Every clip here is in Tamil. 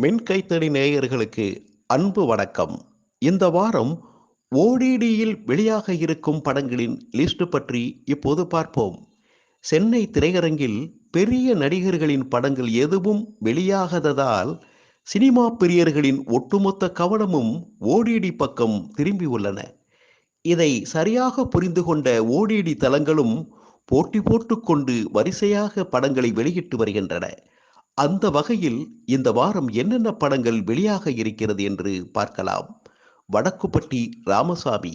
மின் மின்கைத்தடி நேயர்களுக்கு அன்பு வணக்கம். இந்த வாரம் ஓடிடியில் வெளியாக இருக்கும் படங்களின் லிஸ்ட் பற்றி இப்போது பார்ப்போம். சென்னை திரையரங்கில் பெரிய நடிகர்களின் படங்கள் எதுவும் வெளியாகாததால் சினிமா பிரியர்களின் ஒட்டுமொத்த கவனமும் ஓடிடி பக்கம் திரும்பி உள்ளன. இதை சரியாக புரிந்து கொண்ட ஓடிடி தளங்களும் போட்டி போட்டுக்கொண்டு வரிசையாக படங்களை வெளியிட்டு வருகின்றன. அந்த வகையில் இந்த வாரம் என்னென்ன படங்கள் வெளியாக இருக்கிறது என்று பார்க்கலாம். வடக்குப்பட்டி ராமசாமி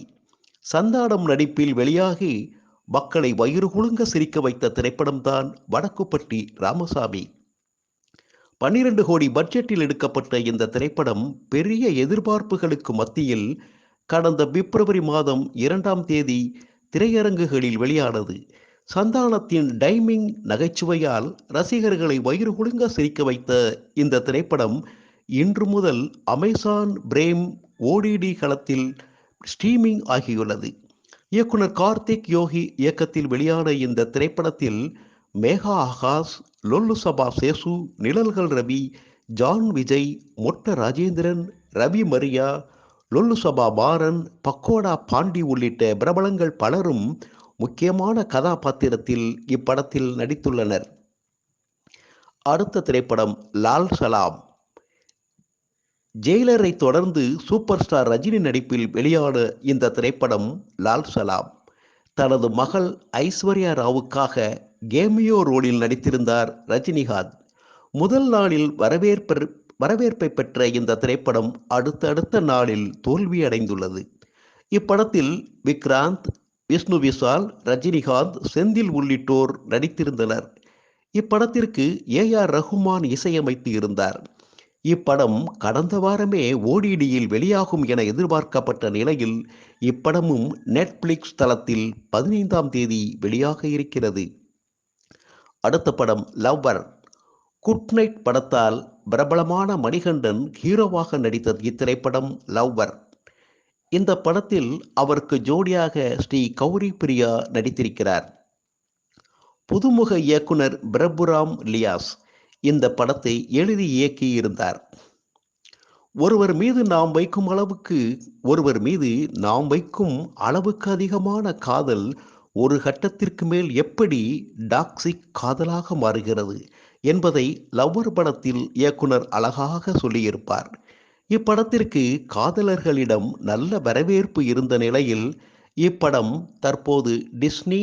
சந்தானம் நடிப்பில் வெளியாகி மக்களை வயிறு குலுங்க சிரிக்க வைத்த திரைப்படம்தான் வடக்குப்பட்டி ராமசாமி. பன்னிரண்டு கோடி பட்ஜெட்டில் எடுக்கப்பட்ட இந்த திரைப்படம் பெரிய எதிர்பார்ப்புகளுக்கு மத்தியில் கடந்த பிப்ரவரி மாதம் இரண்டாம் தேதி திரையரங்குகளில் வெளியானது. சந்தானத்தின் டைமிங் நகைச்சுவையால் ரசிகர்களை வயிறு குலுங்க சிரிக்க வைத்த இந்த திரைப்படம் இன்று முதல் அமேசான் பிரேம் ஓடிடி களத்தில் ஸ்ட்ரீமிங் ஆகியுள்ளது. இயக்குனர் கார்த்திக் யோகி இயக்கத்தில் வெளியான இந்த திரைப்படத்தில் மேகா ஆகாஷ் லொல்லு சபா சேசு நிழல்கள் ரவி ஜான் விஜய் மொட்ட ராஜேந்திரன் ரவி மரியா லொல்லு சபா மாறன் பக்கோடா பாண்டி உள்ளிட்ட பிரபலங்கள் பலரும் முக்கியமான கதாபாத்திரத்தில் இப்படத்தில் நடித்துள்ளனர். அடுத்த திரைப்படம் லால் சலாம். ஜெயிலரை தொடர்ந்து சூப்பர் ஸ்டார் ரஜினி நடிப்பில் வெளியான இந்த திரைப்படம் லால் சலாம். தனது மகள் ஐஸ்வர்யா ராவுக்காக கேமியோ ரோலில் நடித்திருந்தார் ரஜினிகாந்த். முதல் நாளில் வரவேற்ப வரவேற்பை பெற்ற இந்த திரைப்படம் அடுத்தடுத்த நாளில் தோல்வி அடைந்துள்ளது இப்படத்தில் விக்ராந்த் விஷ்ணு விஷால் ரஜினிகாந்த் செந்தில் உள்ளிட்டோர் நடித்திருந்தனர். இப்படத்திற்கு ஏ ஆர் ரகுமான் இசையமைத்து இருந்தார். இப்படம் கடந்த வாரமே ஓடிடியில் வெளியாகும் என எதிர்பார்க்கப்பட்ட நிலையில் இப்படமும் நெட்ஃப்ளிக்ஸ் தளத்தில் பதினைந்தாம் தேதி வெளியாக இருக்கிறது. அடுத்த படம் லவ்வர். குட் நைட் படத்தால் பிரபலமான மணிகண்டன் ஹீரோவாக நடித்த இத்திரைப்படம் லவ்வர். இந்த படத்தில் அவருக்கு ஜோடியாக ஸ்ரீ கௌரி பிரியா நடித்திருக்கிறார். புதுமுக இயக்குனர் பிரபுராம் லியாஸ் இந்த படத்தை எழுதி இயக்கியிருந்தார். ஒருவர் மீது நாம் வைக்கும் அளவுக்கு ஒருவர் மீது நாம் வைக்கும் அளவுக்கு அதிகமான காதல் ஒரு கட்டத்திற்கு மேல் எப்படி டாக்ஸிக் காதலாக மாறுகிறது என்பதை லவ்வர் படத்தில் இயக்குனர் அழகாக சொல்லியிருப்பார். இப்படத்திற்கு காதலர்களிடம் நல்ல வரவேற்பு இருந்த நிலையில் இப்படம் தற்போது டிஸ்னி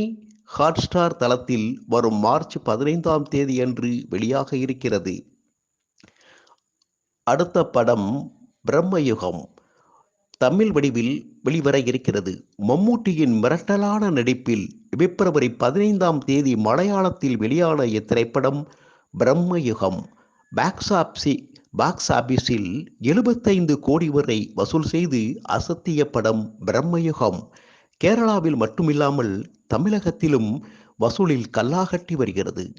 ஹாட்ஸ்டார் தளத்தில் வரும் மார்ச் பதினைந்தாம் தேதியன்று வெளியாக இருக்கிறது. அடுத்த படம் பிரம்மயுகம் தமிழ் வடிவில் வெளிவர இருக்கிறது. மம்மூட்டியின் மிரட்டலான நடிப்பில் பிப்ரவரி பதினைந்தாம் தேதி மலையாளத்தில் வெளியான இத்திரைப்படம் பிரம்மயுகம் பாக்ஸாப்சி பாக்ஸ் ஆபீஸில் எழுபத்தைந்து கோடி வரை வசூல் செய்து அசத்திய படம் பிரம்மயுகம். கேரளாவில் மட்டுமில்லாமல் தமிழகத்திலும் வசூலில் கல்லாகட்டி வருகிறது.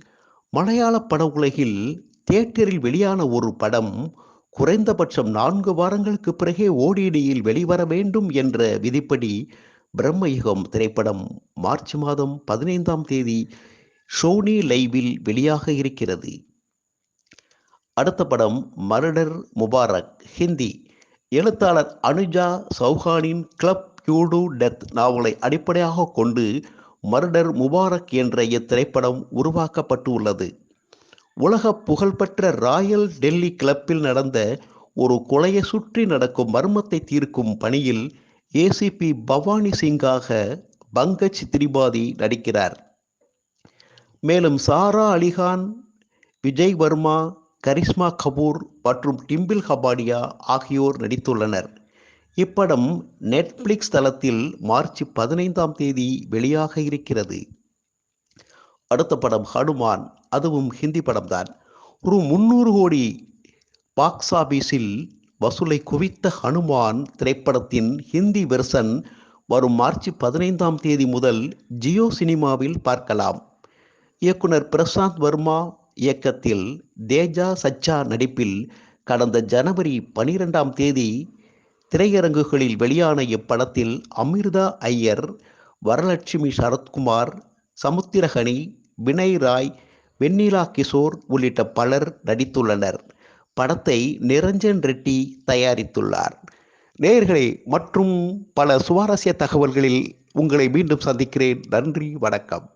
மலையாள பட உலகில் தியேட்டரில் வெளியான ஒரு படம் குறைந்தபட்சம் நான்கு வாரங்களுக்கு பிறகே ஓடிடியில் வெளிவர வேண்டும் என்ற விதிப்படி பிரம்மயுகம் திரைப்படம் மார்ச் மாதம் பதினைந்தாம் தேதி ஷோனி லைவில் வெளியாக இருக்கிறது. அடுத்த படம் மர்டர் முபாரக் ஹிந்தி. எழுத்தாளர் அனுஜா சௌஹானின் கிளப் கியூடு டெத் நாவலை அடிப்படையாக கொண்டு மர்டர் முபாரக் என்ற இத்திரைப்படம் உருவாக்கப்பட்டு உள்ளது உலக புகழ்பெற்ற ராயல் டெல்லி கிளப்பில் நடந்த ஒரு கொலையை சுற்றி நடக்கும் மர்மத்தை தீர்க்கும் பணியில் ஏசிபி பவானி சிங்காக பங்கஜ் திரிபாதி நடிக்கிறார். மேலும் சாரா அலிகான் விஜய் வர்மா கரிஷ்மா கபூர் மற்றும் டிம்பிள் ஹபாடியா ஆகியோர் நடித்துள்ளனர். இப்படம் நெட்ஃப்ளிக்ஸ் தளத்தில் மார்ச் பதினைந்தாம் தேதி வெளியாக இருக்கிறது. அடுத்த படம் ஹனுமான் அதுவும் ஹிந்தி படம்தான். ஒரு முன்னூறு கோடி பாக்ஸ் ஆபீஸில் வசூலை குவித்த ஹனுமான் திரைப்படத்தின் ஹிந்தி வெர்சன் வரும் மார்ச் பதினைந்தாம் தேதி முதல் ஜியோ சினிமாவில் பார்க்கலாம். இயக்குனர் பிரசாந்த் வர்மா இயக்கத்தில் தேஜா சச்சா நடிப்பில் கடந்த ஜனவரி பனிரெண்டாம் தேதி திரையரங்குகளில் வெளியான இப்படத்தில் அமிர்தா ஐயர் வரலட்சுமி சரத்குமார் சமுத்திரகனி வினய் ராய் வெண்ணிலா கிஷோர் உள்ளிட்ட பலர் நடித்துள்ளனர். படத்தை நிரஞ்சன் ரெட்டி தயாரித்துள்ளார். நேயர்களே மற்றும் பல சுவாரஸ்ய தகவல்களில் உங்களை மீண்டும் சந்திக்கிறேன். நன்றி வணக்கம்.